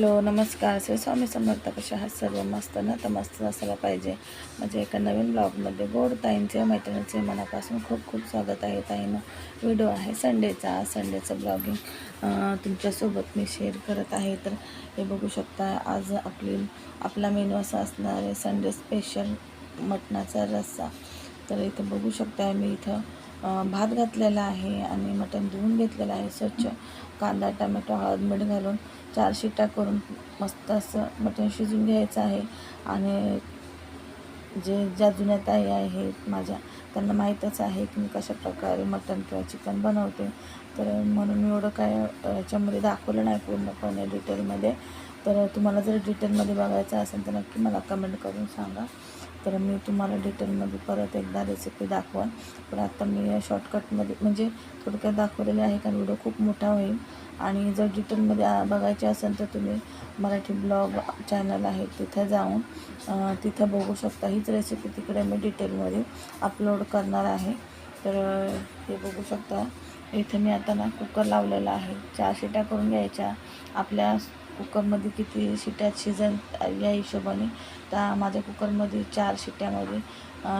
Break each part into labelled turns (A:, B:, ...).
A: Hello नमस्कार. श्री स्वामी समर्थ कशा हा सर्व मस्त ना? तर मस्त असायला पाहिजे. म्हणजे एका नवीन ब्लॉगमध्ये गोड ताईंचे मैत्रिणीचे मनापासून खूप खूप स्वागत आहे ताईनं. व्हिडिओ आहे संडेचा. आज संडेचं ब्लॉगिंग तुमच्यासोबत मी शेअर करत आहे. तर हे बघू शकता आज आपली आपला मेनू असा असणार आहे संडे स्पेशल मटणाचा रस्सा. तर इथं बघू शकता मी इथं भात घातलेला आहे आणि मटण धुवून घेतलेलं आहे स्वच्छ. कांदा टमॅटो हळद मीठ घालून चार शिट्या करून मस्त असं मटण शिजून घ्यायचं आहे. आणि जे ज्या जुन्या ताई आहेत माझ्या त्यांना माहीतच आहे की मी कशा प्रकारे मटण किंवा चिकन बनवते. तर म्हणून मी एवढं काय याच्यामध्ये दाखवलं नाही पूर्णपणे डिटेलमध्ये. तर तुम्हाला जर डिटेलमध्ये बघायचं असेल तर नक्की मला कमेंट करून सांगा. तर मी तुम्हाला डिटेलमध्ये परत एकदा रेसिपी दाखवाल पण आता मी शॉर्टकटमध्ये म्हणजे थोडक्यात दाखवलेले आहे कारण व्हिडिओ खूप मोठा होईल. आणि जर डिटेलमध्ये बघायचे असेल तर तुम्ही मराठी ब्लॉग चॅनल आहे तिथं जाऊन तिथे तिथं बघू शकता. हीच रेसिपी तिकडे मी डिटेलमध्ये अपलोड करणार आहे. तर हे बघू शकता. इथे मी आता ना कुकर लावलेला आहे. चार शिट्या करून घ्यायच्या. आपल्या कुकरमध्ये किती शिट्यात शिजन या हिशोबाने तर माझ्या कुकरमध्ये चार शिट्यामध्ये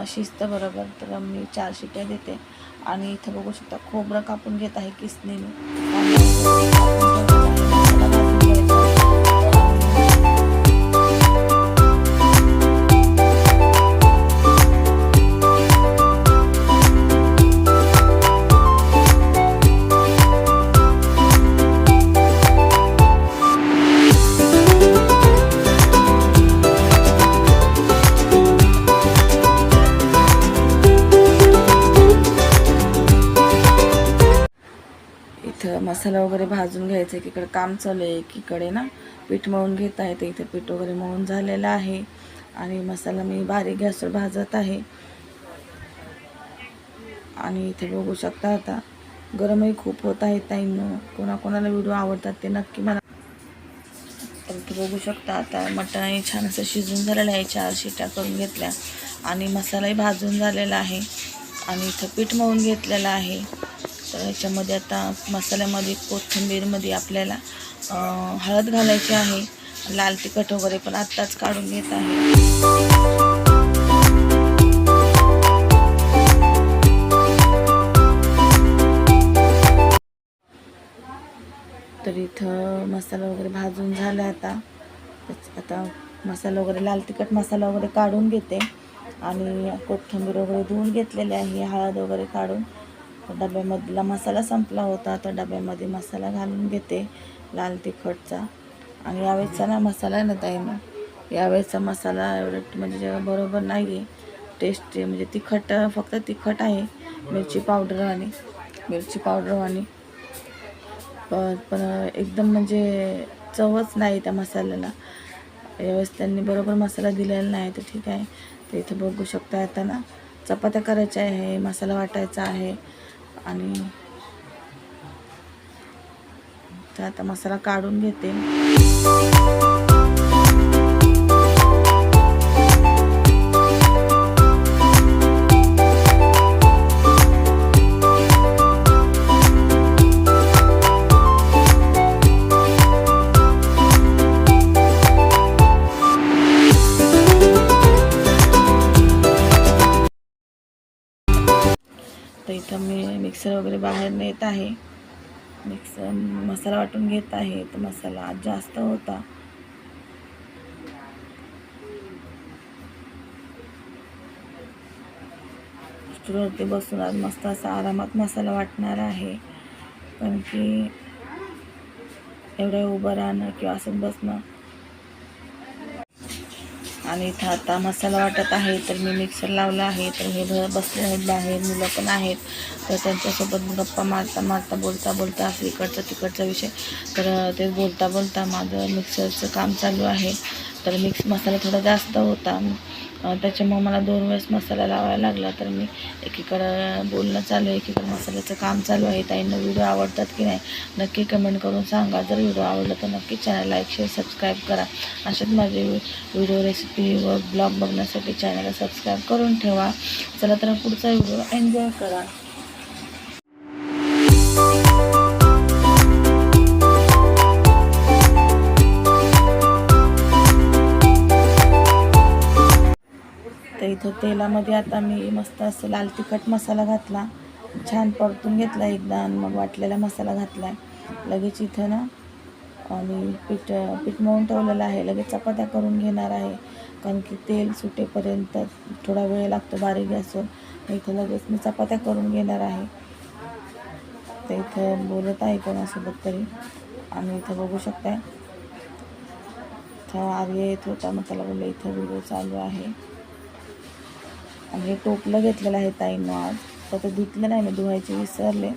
A: शिजतं बरोबर तर मी चार शिट्या देते. आणि इथं बघू शकता खोबरं कापून घेत आहे किसनीने. इथं मसाला वगैरे भाजून घ्यायचा एकीकडे काम चालू आहे एकीकडे ना पीठ मळून घेत आहे. तर इथे पीठ वगैरे मळून झालेलं आहे आणि मसाला मी बारीक गॅसवर भाजत आहे. आणि इथे बघू शकता आता गरमही खूप होत आहे ताईनं. कोणाकोणाला व्हिडिओ आवडतात ते नक्की मला तर इथे बघू शकता आता मटणही छान असं शिजून झालेलं आहे. चार शिट्या करून घेतल्या आणि मसालाही भाजून झालेला आहे. आणि इथं पीठ मळून घेतलेलं आहे. तर याच्यामध्ये आता मसाल्यामध्ये कोथिंबीरमध्ये आपल्याला हळद घालायची आहे. लाल तिखट वगैरे पण आत्ताच काढून घेत आहे. तर इथं मसाला वगैरे भाजून झाला आता. आता मसाला वगैरे लाल तिखट मसाला वगैरे काढून घेते. आणि कोथिंबीर वगैरे धुवून घेतलेली आहे हळद वगैरे काढून. डब्यामधला मसाला संपला होता. तर डब्यामध्ये मसाला घालून घेते लाल तिखटचा. आणि यावेळेसचा ना मसाला आहे ना ताई ना यावेळेसचा मसाला एवढं म्हणजे बरोबर नाही आहे. टेस्ट म्हणजे तिखट फक्त तिखट आहे मिरची पावडर आणि मिरची पावडर आणि. पण एकदम म्हणजे चवच नाही त्या मसाल्याला. यावेळेस त्यांनी बरोबर मसाला दिलेला नाही तर ठीक आहे. ते इथे बघू शकता आता ना चपात्या करायच्या आहे मसाला वाटायचा आहे. आणि तर आता मसाला काढून घेते. तर मी मिक्सर वगैरे बाहेर नेत आहे. मिक्सर मसाला वाटून घेत आहे. तर मसाला आज जास्त होता. स्टूलवरती बसून आज मस्त असा आरामात मसाला वाटणार आहे. कारण की एवढं उभं राहणं किंवा असं बसणं आणि इथं आता मसाला वाटत आहे तर मी मिक्सर लावला आहे. तर हे घर बसले आहेत बाहेर मुलं पण आहेत. तर त्यांच्यासोबत गप्पा मारता मारता बोलता बोलता असं इकडचा तिकडचा विषय. तर ते बोलता बोलता माझं मिक्सरचं काम चालू आहे. तर मिक्स मसाला थोडा जास्त होता. त्याच्यामुळं मला दोन वेळेस मसाला लावायला लागला तर मी एकीकडं बोलणं चालू आहे एकीकडं मसाल्याचं काम चालू आहे. ताईंना व्हिडिओ आवडतात की नाही नक्की कमेंट करून सांगा. जर व्हिडिओ आवडला तर नक्की चॅनल लाईक शेअर सबस्क्राईब करा. अशाच माझे व्हिडिओ रेसिपी व ब्लॉग बघण्यासाठी चॅनलला सबस्क्राईब करून ठेवा. चला तर पुढचा व्हिडिओ एन्जॉय करा. इथं तेलामध्ये आता मी मस्त असं लाल तिखट मसाला घातला. छान परतून घेतला एकदा आणि मग वाटलेला मसाला घातला आहे लगेच इथं ना आणि पीठ पीठ मळून ठेवलेलं आहे. लगेच चपात्या करून घेणार आहे. कारण की तेल सुटेपर्यंत थोडा वेळ लागतो बारीक गॅसवर इथं लगेच मी चपात्या करून घेणार आहे. तर इथं बोलत आहे कोणासोबत तरी. आणि इथं बघू शकताय. इथं आर्य येत होता मग त्याला बोललं इथं व्हिडिओ चालू आहे. आणि हे टोपलं घेतलेलं आहे ताईनं आज. तर ते धुतलं नाही मी धुवायचे विसरले.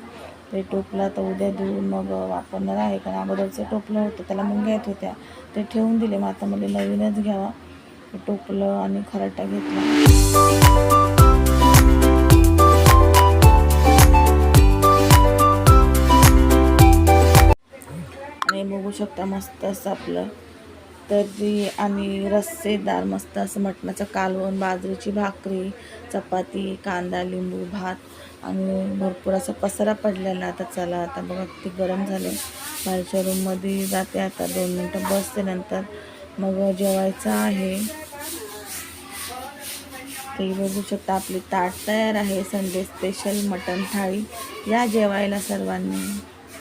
A: ते टोपलं आता उद्या धुवून मग वापरणार आहे कारण अगोदरचं टोपलं होतं त्याला मुंग्या येत होत्या. ते ठेवून दिले मग आता मला नवीनच घ्यावा. टोपलं आणि खराटा घेतला. आणि बघू शकता मस्त असं आपलं तर्री आणि रस्सेदार मस्त असं मटणाचं कालवण बाजरीची भाकरी चपाती कांदा लिंबू भात आणि भरपूर असा पसारा पडलेला. आता चला आता बघा किती गरम झाले. बाहेरच्या रूममध्ये जाते आता दोन मिनटं बसते नंतर. मग जेवायचं आहे. ते बघू शकता आपली ताट तयार आहे. Sunday special mutton thali. या जेवायला सर्वांनी.